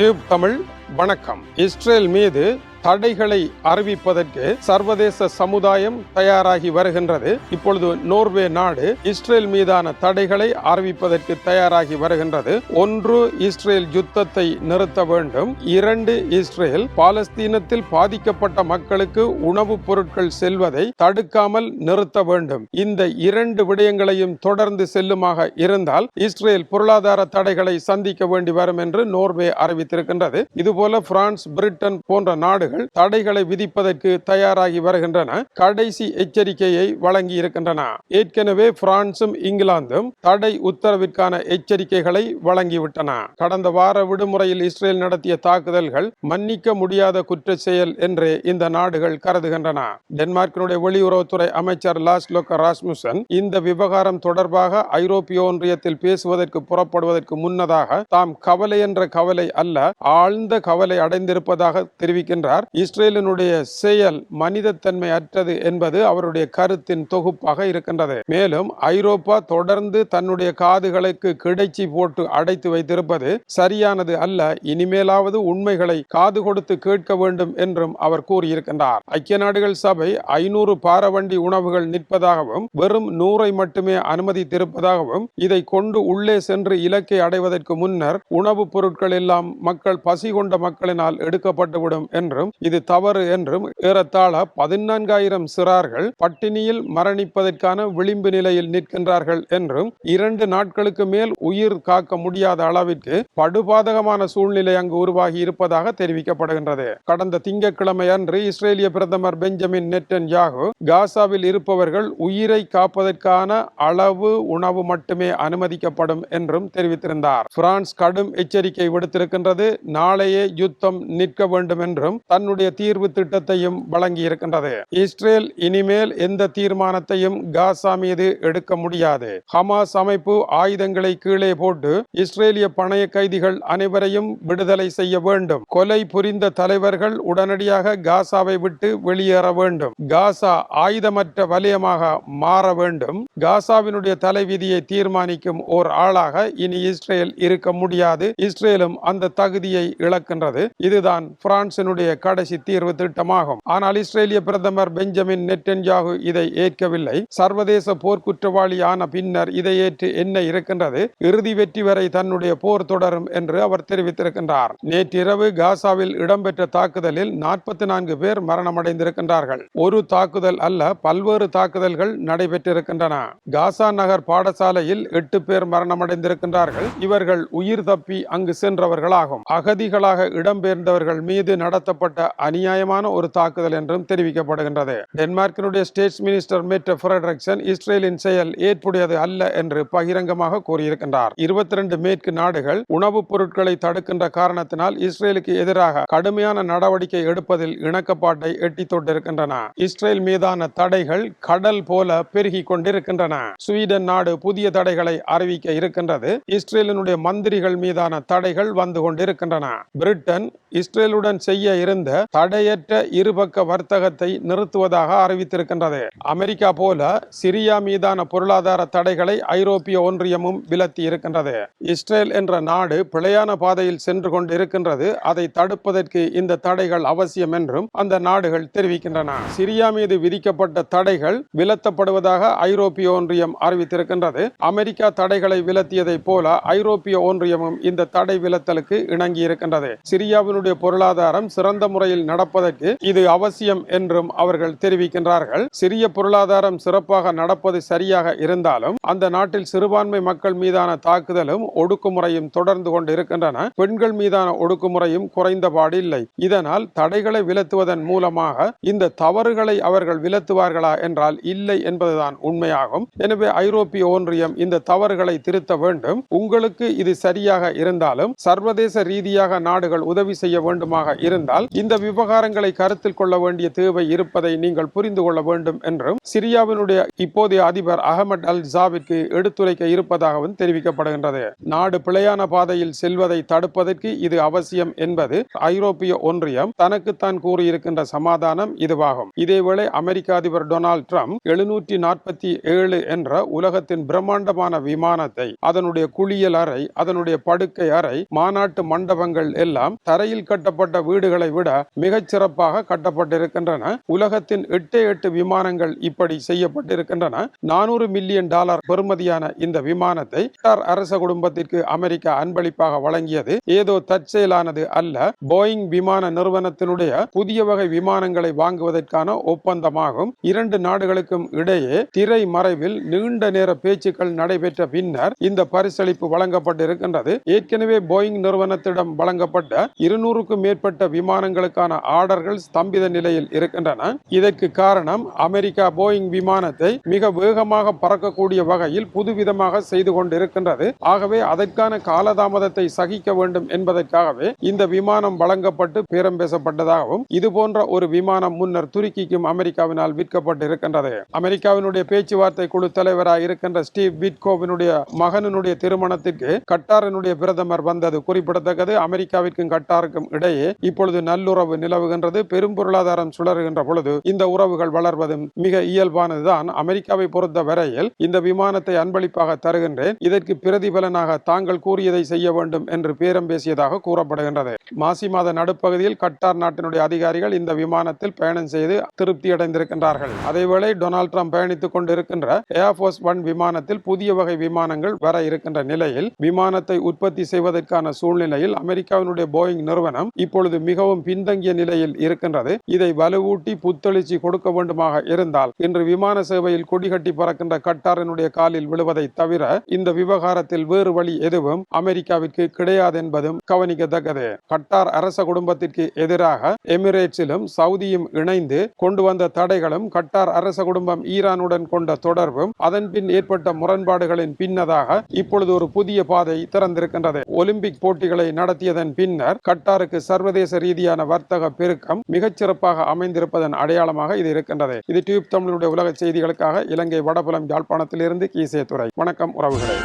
Tube Tamil வணக்கம். Israel மீது தடைகளை அறிவிப்பதற்கு சர்வதேச சமுதாயம் தயாராகி வருகின்றது. இப்பொழுது நோர்வே நாடு இஸ்ரேல் மீதான தடைகளை அறிவிப்பதற்கு தயாராகி வருகின்றது. ஒன்று இஸ்ரேல் யுத்தத்தை நிறுத்த வேண்டும். இரண்டு இஸ்ரேல் பாலஸ்தீனத்தில் பாதிக்கப்பட்ட மக்களுக்கு உணவுப் பொருட்கள் செல்வதை தடுக்காமல் நிறுத்த வேண்டும். இந்த இரண்டு விடயங்களையும் தொடர்ந்து செல்லுமாக இருந்தால் இஸ்ரேல் பொருளாதார தடைகளை சந்திக்க வேண்டி வரும் என்று நோர்வே அறிவித்திருக்கின்றது. இதுபோல பிரான்ஸ் பிரிட்டன் போன்ற நாடுகள் தடைகளை விதிப்பதற்கு தயாராகி வருகின்றன. கடைசி எச்சரிக்கையை வழங்கி இருக்கின்றன. ஏற்கனவே பிரான்சும் இங்கிலாந்தும் தடை உத்தரவிற்கான எச்சரிக்கைகளை வழங்கிவிட்டன கடந்த வார விடுமுறையில் இஸ்ரேல் நடத்திய தாக்குதல்கள் மன்னிக்க முடியாத குற்ற செயல் என்று இந்த நாடுகள் கருதுகின்றன. டென்மார்க்கினுடைய வெளியுறவுத்துறை அமைச்சர் லாஸ் லோக்க ராஸ்முசன் இந்த விவகாரம் தொடர்பாக ஐரோப்பிய ஒன்றியத்தில் பேசுவதற்கு புறப்படுவதற்கு முன்னதாக தாம் கவலை என்ற கவலை அல்ல ஆழ்ந்த கவலை அடைந்திருப்பதாக தெரிவிக்கின்றார். இஸ்ரேலினுடைய செயல் மனிதத்தன்மை அற்றது என்பது அவருடைய கருத்தின் தொகுப்பாக இருக்கின்றது. மேலும் ஐரோப்பா தொடர்ந்து தன்னுடைய காதுகளுக்கு கிடைச்சி போட்டு அடைத்து வைத்திருப்பது சரியானது அல்ல. இனிமேலாவது உண்மைகளை காது கொடுத்து கேட்க வேண்டும் என்றும் அவர் கூறியிருக்கின்றார். ஐக்கிய நாடுகள் சபை ஐநூறு பாரவண்டி உணவுகள் நிற்பதாகவும் வெறும் நூறை மட்டுமே அனுமதித்திருப்பதாகவும் இதை கொண்டு உள்ளே சென்று இலக்கை அடைவதற்கு முன்னர் உணவுப் பொருட்கள் எல்லாம் மக்கள் பசி கொண்ட மக்களினால் எடுக்கப்பட்டுவிடும் என்றும் இது தவறு என்றும் ஏறத்தாழ பதினான்காயிரம் சிறார்கள் பட்டினியில் மரணிப்பதற்கான விளிம்பு நிலையில் நிற்கின்றார்கள் என்றும் இரண்டு நாட்களுக்கு மேல் உயிர் காக்க முடியாத அளவிற்கு படுபாதகமான சூழ்நிலை அங்கு உருவாகி இருப்பதாக தெரிவிக்கப்படுகின்றது. கடந்த திங்கட்கிழமை அன்று இஸ்ரேலிய பிரதமர் பெஞ்சமின் நெட்டன் யாகு காசாவில் இருப்பவர்கள் உயிரை காப்பதற்கான அளவு உணவு மட்டுமே அனுமதிக்கப்படும் என்றும் தெரிவித்திருந்தார். பிரான்ஸ் கடும் எச்சரிக்கை விடுத்திருக்கின்றது. நாளையே யுத்தம் நிற்க வேண்டும் என்றும் தன்னுடைய தீர்வு திட்டத்தையும் வழங்கி இருக்கின்றது இஸ்ரேல் இனிமேல் எந்த தீர்மானத்தையும் காசா மீது எடுக்க முடியாது. ஹமாஸ் அமைப்பு ஆயுதங்களை கீழே போட்டு இஸ்ரேலிய பணைய கைதிகள் அனைவரையும் விடுதலை செய்ய வேண்டும். கொலை புரிந்த தலைவர்கள் உடனடியாக காசாவை விட்டு வெளியேற வேண்டும். காசா ஆயுதமற்ற வலயமாக மாற வேண்டும். காசாவினுடைய தலைவிதியை தீர்மானிக்கும் ஓர் ஆளாக இனி இஸ்ரேல் இருக்க முடியாது. இஸ்ரேலும் அந்த தகுதியை இழக்கின்றது. இதுதான் பிரான்சினுடைய கடைசி தீர்வு திட்டமாகும். ஆனால் இஸ்ரேலிய பிரதமர் பெஞ்சமின் நெட்டன்யாகு இதை ஏற்கவில்லை. சர்வதேச போர்க்குற்றவாளியான பின்னர் இதை ஏற்று என்ன இருக்கின்றது? இறுதி வெற்றி வரை தன்னுடைய போர் தொடரும் என்று அவர் தெரிவித்திருக்கின்றார். நேற்றிரவு காசாவில் இடம்பெற்ற தாக்குதலில் நாற்பத்தி நான்கு பேர் மரணமடைந்திருக்கின்றார்கள். ஒரு தாக்குதல் அல்ல பல்வேறு தாக்குதல்கள் நடைபெற்றிருக்கின்றன. காசா நகர் பாடசாலையில் எட்டு பேர் மரணமடைந்திருக்கின்றார்கள். இவர்கள் உயிர் தப்பி அங்கு சென்றவர்களாகும். அகதிகளாக இடம்பெயர்ந்தவர்கள் மீது நடத்தப்பட்ட அநியாயமான ஒரு தாக்குதல் என்றும் தெரிவிக்கப்படுகின்றது. டென்மார்க்கினுடைய ஸ்டேட்ஸ் மினிஸ்டர் மெட்ட ஃபிரெட்ரிக்சன் இஸ்ரேலின் செயல் ஏற்புடையது அல்ல என்று பகிரங்கமாக கூறியிருக்கின்றார். இருபத்தி ரெண்டு மேற்கு நாடுகள் உணவுப் பொருட்களை தடுக்கின்ற காரணத்தினால் இஸ்ரேலுக்கு எதிராக கடுமையான நடவடிக்கை எடுப்பதில் இணக்கப்பாட்டை எட்டி தொட்டிருக்கின்றன. இஸ்ரேல் மீதான தடைகள் கடல் போல பெருகி கொண்டிருக்கின்றன. ஸ்வீடன் நாடு புதிய தடைகளை அறிவிக்க இருக்கின்றது. இஸ்ரேலினுடைய மந்திரிகள் மீதான தடைகள் வந்து கொண்டிருக்கின்றன. பிரிட்டன் இஸ்ரேலுடன் செய்ய இருந்த தடையற்ற இருபக்க வர்த்தகத்தை நிறுத்துவதாக அறிவித்திருக்கின்றது. அமெரிக்கா போல சிரியா மீதான பொருளாதார தடைகளை ஐரோப்பிய ஒன்றியமும் விலத்தி இருக்கின்றது. இஸ்ரேல் என்ற நாடு பிழையான பாதையில் சென்று கொண்டு இருக்கின்றது அதை தடுப்பதற்கு இந்த தடைகள் அவசியம் என்றும் அந்த நாடுகள் தெரிவிக்கின்றன. சிரியா மீது விதிக்கப்பட்ட தடைகள் விலத்தப்படுவதாக ஐரோப்பிய ஒன்றியம் அறிவித்திருக்கின்றது. அமெரிக்கா தடைகளை விலத்தியதை போல ஐரோப்பிய ஒன்றியமும் இந்த தடை விலத்தலுக்கு இணங்கி இருக்கின்றது சிரியாவினுடைய பொருளாதாரம் சிறந்த முறையில் நடப்பதற்கு இது அவசியம் என்றும் அவர்கள் தெரிவிக்கின்றார்கள். சிறிய பொருளாதாரம் சிறப்பாக நடப்பது சரியாக இருந்தாலும் அந்த நாட்டில் சிறுபான்மை மக்கள் மீதான தாக்குதலும் ஒடுக்குமுறையும் தொடர்ந்து கொண்டு இருக்கின்றன பெண்கள் மீதான ஒடுக்குமுறையும் குறைந்தபாடு இல்லை. இதனால் தடைகளை விலத்துவதன் மூலமாக இந்த தவறுகளை அவர்கள் விலத்துவார்களா என்றால் இல்லை என்பதுதான் உண்மையாகும். எனவே ஐரோப்பிய ஒன்றியம் இந்த தவறுகளை திருத்த வேண்டும். உங்களுக்கு இது சரியாக இருந்தாலும் சர்வதேச ரீதியாக நாடுகள் உதவி செய்ய வேண்டுமாக இருந்தால் இந்த விவகாரங்களை கருத்தில் கொள்ள வேண்டிய தேவை இருப்பதை நீங்கள் புரிந்து கொள்ள வேண்டும் என்றும் சிரியாவினுடைய இப்போதைய அதிபர் அகமது அல் ஜாவிற்கு எடுத்துரைக்க இருப்பதாகவும் தெரிவிக்கப்படுகின்றது. நாடு பிழையான பாதையில் செல்வதை தடுப்பதற்கு இது அவசியம் என்பது ஐரோப்பிய ஒன்றியம் தனக்குத்தான் கூறியிருக்கின்ற சமாதானம் இதுவாகும். இதேவேளை அமெரிக்க அதிபர் டொனால்ட் ட்ரம்ப் எழுநூற்றி நாற்பத்தி ஏழு என்ற உலகத்தின் பிரம்மாண்டமான விமானத்தை அதனுடைய குளியல் அறை அதனுடைய படுக்கை அறை மாநாட்டு மண்டபங்கள் எல்லாம் தரையில் கட்டப்பட்ட வீடுகளை விட மிகச் சிறப்பாக கட்டப்பட்டிருக்கின்றன. உலகத்தின் எட்டே எட்டு விமானங்கள் இப்படி செய்யப்பட்டிருக்கின்றன. நானூறு மில்லியன் டாலர் பெறுமதியான இந்த விமானத்தை கட்டார் அரச குடும்பத்திற்கு அமெரிக்கா அன்பளிப்பாக வழங்கியது ஏதோ தற்செயலானது அல்ல. போயிங் விமான நிறுவனத்தினுடைய புதிய வகை விமானங்களை வாங்குவதற்கான ஒப்பந்தமாகும். இரண்டு நாடுகளுக்கும் இடையே திரை மறைவில் நீண்ட நேர பேச்சுக்கள் நடைபெற்ற பின்னர் இந்த பரிசளிப்பு வழங்கப்பட்டிருக்கின்றது. ஏற்கனவே போயிங் நிறுவனத்திடம் வழங்கப்பட்ட இருநூறுக்கும் மேற்பட்ட விமானங்கள் விமானங்களுக்கான ஆர்டர்கள் ஸ்தம்பித நிலையில் இருக்கின்றன. இதற்கு காரணம் அமெரிக்கா போயிங் விமானத்தை மிக வேகமாக பறக்கக்கூடிய வகையில் புதுவிதமாக செய்து கொண்டிருக்கின்றது. ஆகவே அதற்கான காலதாமதத்தை சகிக்க வேண்டும் என்பதற்காகவே இந்த விமானம் வழங்கப்பட்டு பேரம் பேசப்பட்டதாகவும் இது போன்ற ஒரு விமானம் முன்னர் துருக்கிக்கும் அமெரிக்காவினால் விற்கப்பட்டு இருக்கின்றது அமெரிக்காவினுடைய பேச்சுவார்த்தை குழு தலைவராக இருக்கின்ற ஸ்டீவ் விட்கோவினுடைய மகனினுடைய திருமணத்திற்கு கட்டாரினுடைய பிரதமர் வந்தது குறிப்பிடத்தக்கது. அமெரிக்காவிற்கும் கட்டாருக்கும் இடையே இப்பொழுது நல்லுறவு நிலவுகின்றது பெரும் பொருளாதாரம் சுழறுகின்ற பொழுது இந்த உறவுகள் வளர்வதும் மிக இயல்பானதுதான். அமெரிக்காவை பொறுத்த வரையில் இந்த விமானத்தை அன்பளிப்பாக தருகின்றேன். இதற்கு பிரதிபலனாக தாங்கள் கூறியதை செய்ய வேண்டும் என்று பேரம் பேசியதாக கூறப்படுகின்றது. மாசி மாத நடுப்பகுதியில் கட்டார் நாட்டினுடைய அதிகாரிகள் இந்த விமானத்தில் பயணம் செய்து திருப்தி அடைந்திருக்கின்றார்கள் அதேவேளை டொனால்ட் ட்ரம்ப் பயணித்துக் கொண்டிருக்கின்ற ஏர்போர்ஸ் ஒன் விமானத்தில் புதிய வகை விமானங்கள் வர இருக்கின்ற நிலையில் விமானத்தை உற்பத்தி செய்வதற்கான சூழ்நிலையில் அமெரிக்காவினுடைய போயிங் நிறுவனம் இப்பொழுது மிகவும் பின் பின்தங்கிய நிலையில் இருக்கின்றது. இதை வலுவூட்டி புத்தெழுச்சி கொடுக்க வேண்டுமாக இருந்தால் இன்று விமான சேவையில் கொடிகட்டி பறக்கின்ற கட்டாரனுடைய காலில் விழுவதை தவிர இந்த விவகாரத்தில் வேறு வழி எதுவும் அமெரிக்காவிற்கு கிடையாது என்பதும் கவனிக்கத்தக்கது. கட்டார் அரச குடும்பத்திற்கு எதிராக எமிரேட்ஸிலும் சவுதியும் இணைந்து கொண்டு வந்த தடைகளும் கட்டார் அரச குடும்பம் ஈரானுடன் கொண்ட தொடர்பும் அதன் பின் ஏற்பட்ட முரண்பாடுகளின் பின்னதாக இப்பொழுது ஒரு புதிய பாதை திறந்திருக்கின்றது. ஒலிம்பிக் போட்டிகளை நடத்தியதன் பின்னர் கட்டாருக்கு சர்வதேச ரீதியான வர்த்தக பெருக்கம் மிகச்சிறப்பாக அமைந்திருப்பதன் அடையாளமாக இது இருக்கின்றது. இது டியூப் தமிழுடைய உலக செய்திகளுக்காக இலங்கை வடபுலம் யாழ்ப்பாணத்திலிருந்து கீசே துறை வணக்கம் உறவுகளை.